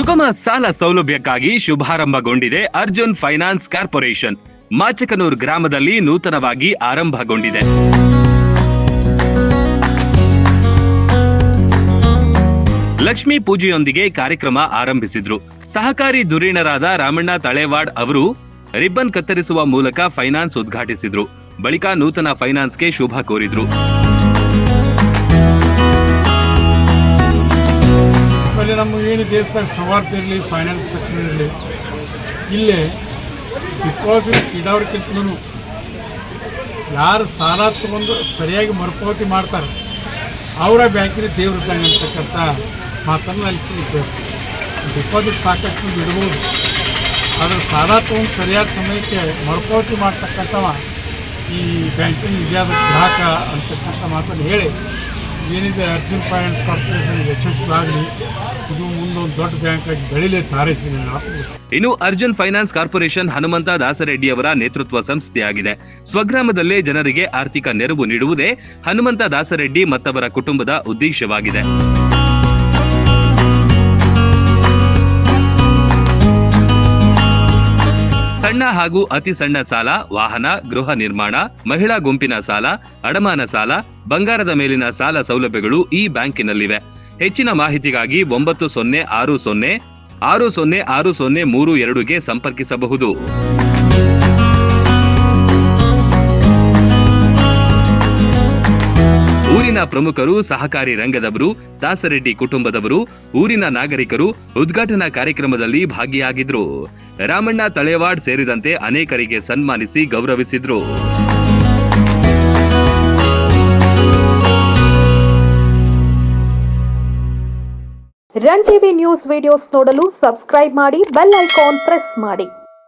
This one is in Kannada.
ಸುಗಮ ಸಾಲ ಸೌಲಭ್ಯಕ್ಕಾಗಿ ಶುಭಾರಂಭಗೊಂಡಿದೆ ಅರ್ಜುನ್ ಫೈನಾನ್ಸ್ ಕಾರ್ಪೊರೇಷನ್. ಮಾಚಕನೂರ್ ಗ್ರಾಮದಲ್ಲಿ ನೂತನವಾಗಿ ಆರಂಭಗೊಂಡಿದೆ. ಲಕ್ಷ್ಮೀ ಪೂಜೆಯೊಂದಿಗೆ ಕಾರ್ಯಕ್ರಮ ಆರಂಭಿಸಿದ್ರು. ಸಹಕಾರಿ ಧುರೀಣರಾದ ರಾಮಣ್ಣ ತಳೆವಾಡ್ ಅವರು ರಿಬ್ಬನ್ ಕತ್ತರಿಸುವ ಮೂಲಕ ಫೈನಾನ್ಸ್ ಉದ್ಘಾಟಿಸಿದ್ರು. ಬಳಿಕ ನೂತನ ಫೈನಾನ್ಸ್ಗೆ ಶುಭ ಕೋರಿದ್ರು. ಆಮೇಲೆ ನಮಗೇನು ದೇಶದಾಗ ಸವಾರ್ಥ ಇರಲಿ ಫೈನಾನ್ಸ್ ಸೆಕ್ಟರ್ ಇರಲಿ, ಇಲ್ಲೇ ಡಿಪಾಸಿಟ್ ಇಡೋರ್ಕಿಂತಲೂ ಯಾರು ಸಾಲ ತಗೊಂಡು ಸರಿಯಾಗಿ ಮರುಪಾವತಿ ಮಾಡ್ತಾರೆ, ಅವರ ಬ್ಯಾಂಕಿನ ದೇವ್ರಿದ್ದಂಗೆ ಅಂತಕ್ಕಂಥ ಮಾತನ್ನು ಅಲ್ಲಿ ತಿಳಿಸ್ತಾರೆ ಡಿಪಾಸಿಟ್ ಸಾಕಷ್ಟು ಇಡ್ಬೋದು, ಆದರೆ ಸಾಲ ತೊಗೊಂಡು ಸರಿಯಾದ ಸಮಯಕ್ಕೆ ಮರುಪಾವತಿ ಮಾಡ್ತಕ್ಕಂಥವ ಈ ಬ್ಯಾಂಕಿನ ನಿಜವಾದ ಗ್ರಾಹಕ ಅಂತಕ್ಕಂಥ ಮಾತನ್ನು ಹೇಳಿ ಏನಿದೆ ಅರ್ಜುನ್ ಫೈನಾನ್ಸ್ ಕಾರ್ಪೊರೇಷನ್ ಯಶಸ್ವಿಯಾಗಲಿ, ಇದು ಮುಂದೊಂದು ದೊಡ್ಡ ಬ್ಯಾಂಕ್ ಆಗಿ ಬೆಳಿಲಿ. ಇನ್ನು ಅರ್ಜುನ್ ಫೈನಾನ್ಸ್ ಕಾರ್ಪೊರೇಷನ್ ಹನುಮಂತ ದಾಸರೆಡ್ಡಿಯವರ ನೇತೃತ್ವ ಸಂಸ್ಥೆಯಾಗಿದೆ ಸ್ವಗ್ರಾಮದಲ್ಲೇ ಜನರಿಗೆ ಆರ್ಥಿಕ ನೆರವು ನೀಡುವುದೇ ಹನುಮಂತ ದಾಸರೆಡ್ಡಿ ಮತ್ತವರ ಕುಟುಂಬದ ಉದ್ದೇಶವಾಗಿದೆ ಸಣ್ಣ ಹಾಗೂ ಅತಿ ಸಣ್ಣ ಸಾಲ, ವಾಹನ, ಗೃಹ ನಿರ್ಮಾಣ, ಮಹಿಳಾ ಗುಂಪಿನ ಸಾಲ, ಅಡಮಾನ ಸಾಲ, ಬಂಗಾರದ ಮೇಲಿನ ಸಾಲ ಸೌಲಭ್ಯಗಳು ಈ ಬ್ಯಾಂಕಿನಲ್ಲಿವೆ. ಹೆಚ್ಚಿನ ಮಾಹಿತಿಗಾಗಿ ಒಂಬತ್ತು ಸೊನ್ನೆ ಆರು ಸೊನ್ನೆ ಆರು ಸೊನ್ನೆ ಆರು ಸೊನ್ನೆ ಮೂರು ಎರಡುಗೆ ಸಂಪರ್ಕಿಸಬಹುದು. ಊರಿನ ಪ್ರಮುಖರು ಸಹಕಾರಿ ರಂಗದವರು, ದಾಸರೆಡ್ಡಿ ಕುಟುಂಬದವರು, ಊರಿನ ನಾಗರಿಕರು ಉದ್ಘಾಟನಾ ಕಾರ್ಯಕ್ರಮದಲ್ಲಿ ಭಾಗಿಯಾಗಿದ್ರು. ರಾಮಣ್ಣ ತಳೆವಾಡ್ ಸೇರಿದಂತೆ ಅನೇಕರಿಗೆ ಸನ್ಮಾನಿಸಿ ಗೌರವಿಸಿದ್ರು. ರನ್ ಟಿವಿ ನ್ಯೂಸ್ ವಿಡಿಯೋಸ್ ನೋಡಲು ಸಬ್ಸ್ಕ್ರೈಬ್ ಮಾಡಿ, ಬೆಲ್ ಐಕಾನ್ ಪ್ರೆಸ್ ಮಾಡಿ.